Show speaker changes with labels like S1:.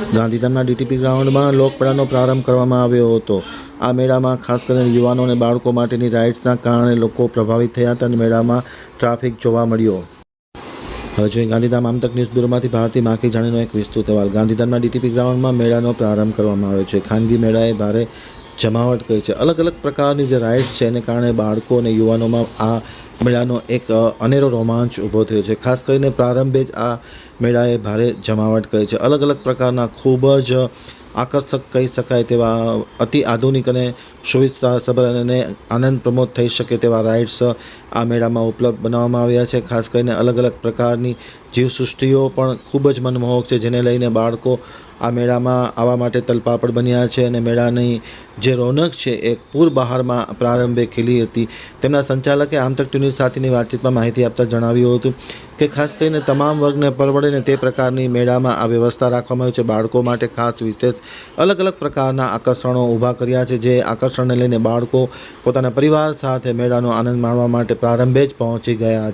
S1: ગાંધીધામના ડીટીપી ગ્રાઉન્ડમાં લોકમેળાનો પ્રારંભ કરવામાં આવ્યો હતો. આ મેળામાં ખાસ કરીને યુવાનો અને બાળકો માટેની રાઇડ્સના કારણે લોકો પ્રભાવિત થયા હતા અને મેળામાં ટ્રાફિક જોવા મળ્યો. હવે જોઈએ ગાંધીધામ આમતક ન્યૂઝ બ્યુરોમાંથી ભારતી માખી જાણીનો એક વિસ્તૃત અહેવાલ. ગાંધીધામના ડીટીપી ગ્રાઉન્ડમાં મેળાનો પ્રારંભ કરવામાં આવ્યો છે. ખાનગી મેળાએ ભારે જમાવટ કરી છે. અલગ અલગ પ્રકારની જે રાઇડ્સ છે, એને કારણે બાળકો અને યુવાનોમાં આ મેળાનો એક અનેરો રોમાંચ ઊભો થયો છે. ખાસ કરીને પ્રારંભે જ આ મેળાએ ભારે જમાવટ કરી છે. અલગ અલગ પ્રકારના ખૂબ જ આકર્ષક કહી શકાય તેવા અતિ આધુનિક અને સુવિધાસભર અને આનંદ પ્રમોદ થઈ શકે તેવા રાઇડ્સ આ મેળામાં ઉપલબ્ધ બનાવવામાં આવ્યા છે. ખાસ કરીને અલગ અલગ પ્રકારની જીવસૃષ્ટિઓ પણ ખૂબ જ મનમોહક છે, જેને લઈને બાળકો આ મેળામાં આવવા માટે તલપાપડ બન્યા છે અને મેળાની જે રોનક છે એ પૂર બહારમાં પ્રારંભે ખીલી હતી. તેમના સંચાલકે આમતક ટ્યુનિઝ સાથેની વાતચીતમાં માહિતી આપતા જણાવ્યું હતું કે ખાસ કરીને તમામ વર્ગને પરવડેને તે પ્રકારની મેળામાં આ વ્યવસ્થા રાખવામાં આવી છે. બાળકો માટે ખાસ વિશેષ અલગ અલગ પ્રકારના આકર્ષણો ઊભા કર્યા છે, જે આકર્ષણને લઈને બાળકો પોતાના પરિવાર સાથે મેળાનો આનંદ માણવા માટે પ્રારંભે જ પહોંચી ગયા